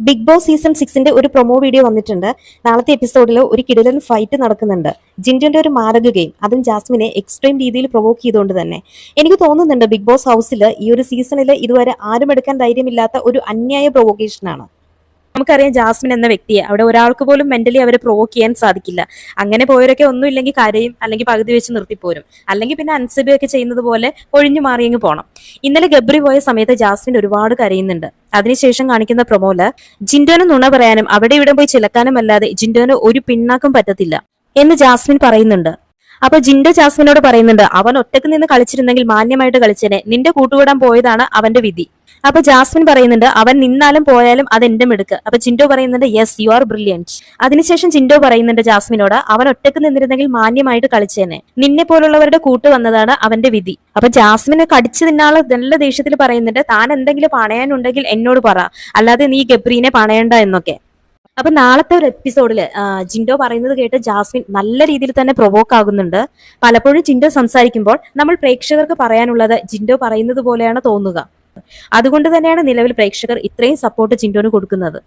Big boss season സിക്സിന്റെ ഒരു promo video വന്നിട്ടുണ്ട്. നാളത്തെ എപ്പിസോഡിൽ ഒരു കിടലൻ ഫൈറ്റ് നടക്കുന്നുണ്ട്. ജിൻജോന്റെ ഒരു മാരക ഗെയിം അതും ജാസ്മിനെ എക്സ്ട്രീം രീതിയിൽ പ്രൊവോക്ക് ചെയ്തുകൊണ്ട് തന്നെ. എനിക്ക് തോന്നുന്നുണ്ട് ബിഗ് ബോസ് ഹൗസിൽ ഈ ഒരു സീസണിൽ ഇതുവരെ ആരും എടുക്കാൻ ധൈര്യമില്ലാത്ത ഒരു അന്യായ പ്രൊവോക്കേഷനാണ് നമുക്കറിയാം ജാസ്മിൻ എന്ന വ്യക്തിയെ. അവിടെ ഒരാൾക്ക് പോലും മെന്റലി അവരെ പ്രൊവോക്ക് ചെയ്യാൻ സാധിക്കില്ല. അങ്ങനെ പോയവരൊക്കെ ഒന്നും ഇല്ലെങ്കിൽ കരയും അല്ലെങ്കിൽ പകുതി വെച്ച് നിർത്തിപ്പോരും. അല്ലെങ്കിൽ പിന്നെ അൻസബിയൊക്കെ ചെയ്യുന്നത് പോലെ ഒഴിഞ്ഞു മാറിയങ്ങ് പോണം. ഇന്നലെ ഗബ്രി പോയ സമയത്ത് ജാസ്മിൻ ഒരുപാട് കരയുന്നുണ്ട്. അതിനുശേഷം കാണിക്കുന്ന പ്രൊമോൽ ജിൻഡോന് നുണ പറയാനും അവിടെ ഇവിടെ പോയി ചിലക്കാനും അല്ലാതെ ജിൻഡോന് ഒരു പിണ്ണാക്കും പറ്റത്തില്ല എന്ന് ജാസ്മിൻ പറയുന്നുണ്ട്. അപ്പൊ ജിൻഡോ ജാസ്മിനോട് പറയുന്നുണ്ട് അവൻ ഒറ്റയ്ക്ക് നിന്ന് കളിച്ചിരുന്നെങ്കിൽ മാന്യമായിട്ട് കളിച്ചേനെ. നിന്റെ കൂട്ടുകൂടാൻ പോയതാണ് അവന്റെ വിധി. അപ്പൊ ജാസ്മിൻ പറയുന്നുണ്ട് അവൻ നിന്നാലും പോയാലും അത് എന്റെ മിടുക്ക്. അപ്പൊ ജിൻഡോ പറയുന്നുണ്ട് യെസ് യു ആർ ബ്രില്യന്റ് അതിനുശേഷം ജിൻഡോ പറയുന്നുണ്ട് ജാസ്മിനോട് അവൻ ഒറ്റയ്ക്ക് നിന്നിരുന്നെങ്കിൽ മാന്യമായിട്ട് കളിച്ചേനെ. നിന്നെ പോലുള്ളവരുടെ കൂട്ട് വന്നതാണ് അവന്റെ വിധി. അപ്പൊ ജാസ്മിനെ കടിച്ചു നിന്നാളെ നല്ല ദേഷ്യത്തിൽ പറയുന്നുണ്ട് താൻ എന്തെങ്കിലും പണയാനുണ്ടെങ്കിൽ എന്നോട് പറ. അല്ലാതെ നീ ഗബ്രീനെ പണയണ്ട എന്നൊക്കെ. അപ്പൊ നാളത്തെ ഒരു എപ്പിസോഡിൽ ജിൻഡോ പറയുന്നത് കേട്ട് ജാസ്മിൻ നല്ല രീതിയിൽ തന്നെ പ്രൊവോക്ക് ആകുന്നുണ്ട്. പലപ്പോഴും ജിൻഡോ സംസാരിക്കുമ്പോൾ നമ്മൾ പ്രേക്ഷകർക്ക് പറയാനുള്ളത് ജിൻഡോ പറയുന്നത് പോലെയാണ് തോന്നുക. അതുകൊണ്ട് തന്നെയാണ് നിലവിൽ പ്രേക്ഷകർ ഇത്രയും സപ്പോർട്ട് ജിൻഡോന് കൊടുക്കുന്നത്.